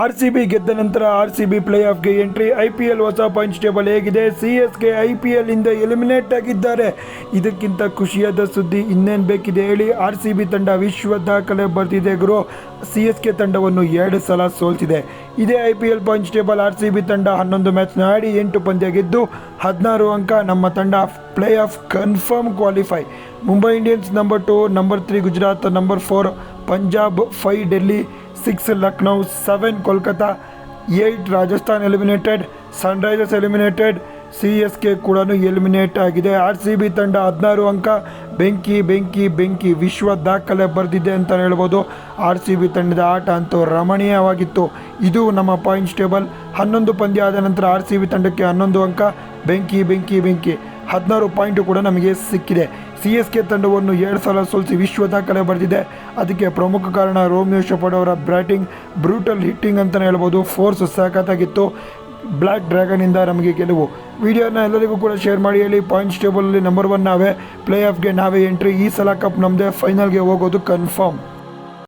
R C B ಗೆದ್ದ ನಂತರ R C B play ಆಫ್ಗೆ ಎಂಟ್ರಿ, ಐ ಪಿ ಎಲ್ ಹೊಸ ಪಾಯಿಂಟ್ಸ್ ಟೇಬಲ್ ಹೇಗಿದೆ. C S K I P L ಇಂದ eliminate ಆಗಿದ್ದಾರೆ. ಇದಕ್ಕಿಂತ ಖುಷಿಯಾದ ಸುದ್ದಿ ಇನ್ನೇನು ಬೇಕಿದೆ ಹೇಳಿ. ಆರ್ ಸಿ ಬಿ ತಂಡ ವಿಶ್ವ ದಾಖಲೆ ಬರ್ತಿದೆ ಗುರು. ಸಿ ಎಸ್ ಕೆ ತಂಡವನ್ನು ಎರಡು ಸಲ ಸೋಲ್ತಿದೆ ಇದೇ I P L points table R C B ತಂಡ ಹನ್ನೊಂದು ಮ್ಯಾಚ್ನ ಆಡಿ ಎಂಟು ಪಂದ್ಯ ಗೆದ್ದು ಹದಿನಾರು ಅಂಕ ನಮ್ಮ ತಂಡ playoff confirm qualify. Mumbai Indians number two, number three Gujarat, number four Punjab, five Delhi six Lucknow seven Kolkata eight Rajasthan eliminated, Sunrisers eliminated, C S K ಕೂಡ ಎಲಿಮಿನೇಟ್ ಆಗಿದೆ. ಆರ್ ಸಿ ಬಿ ತಂಡ ಹದಿನಾರು ಅಂಕ, ಬೆಂಕಿ ಬೆಂಕಿ ಬೆಂಕಿ ವಿಶ್ವ ದಾಖಲೆ ಬರೆದಿದೆ ಅಂತ ಹೇಳ್ಬೋದು. ಆರ್ ಸಿ ಬಿ ತಂಡದ ಆಟ ಅಂತೂ ರಮಣೀಯವಾಗಿತ್ತು. ಇದು ನಮ್ಮ ಪಾಯಿಂಟ್ಸ್ ಟೇಬಲ್. ಹನ್ನೊಂದು ಪಂದ್ಯ ಆದ ನಂತರ ಆರ್ ಸಿ ಬಿ ತಂಡಕ್ಕೆ ಹನ್ನೊಂದು ಅಂಕ, ಬೆಂಕಿ ಬೆಂಕಿ ಬೆಂಕಿ. ಹದಿನಾರು ಪಾಯಿಂಟು ಕೂಡ ನಮಗೆ ಸಿಕ್ಕಿದೆ. ಸಿ ಎಸ್ ಕೆ ತಂಡವನ್ನು ಎರಡು ಸಲ ಸೋಲಿಸಿ ವಿಶ್ವ ದಾಖಲೆ ಬರೆದಿದೆ. ಅದಕ್ಕೆ ಪ್ರಮುಖ ಕಾರಣ ರೋಮಿಯೋ ಶಪಡ್ ಅವರ ಬ್ಯಾಟಿಂಗ್. ಬ್ರೂಟಲ್ ಹಿಟ್ಟಿಂಗ್ ಅಂತಲೇ ಹೇಳ್ಬೋದು. ಫೋರ್ಸ್ ಸಾಕತ್ತಾಗಿತ್ತು ಬ್ಲ್ಯಾಕ್ ಡ್ರ್ಯಾಗನಿಂದ ನಮಗೆ ಗೆಲುವು. ವಿಡಿಯೋನ ಎಲ್ಲರಿಗೂ ಕೂಡ ಶೇರ್ ಮಾಡಿ. ಹೇಳಿ, ಪಾಯಿಂಟ್ಸ್ ಟೇಬಲಲ್ಲಿ ನಂಬರ್ ಒನ್ ನಾವೇ. ಪ್ಲೇ ಆಫ್ಗೆ ನಾವೇ ಎಂಟ್ರಿ. ಈ ಸಲ ಕಪ್ ನಮ್ಮದೇ ಫೈನಲ್ಗೆ ಹೋಗೋದು ಕನ್ಫರ್ಮ್.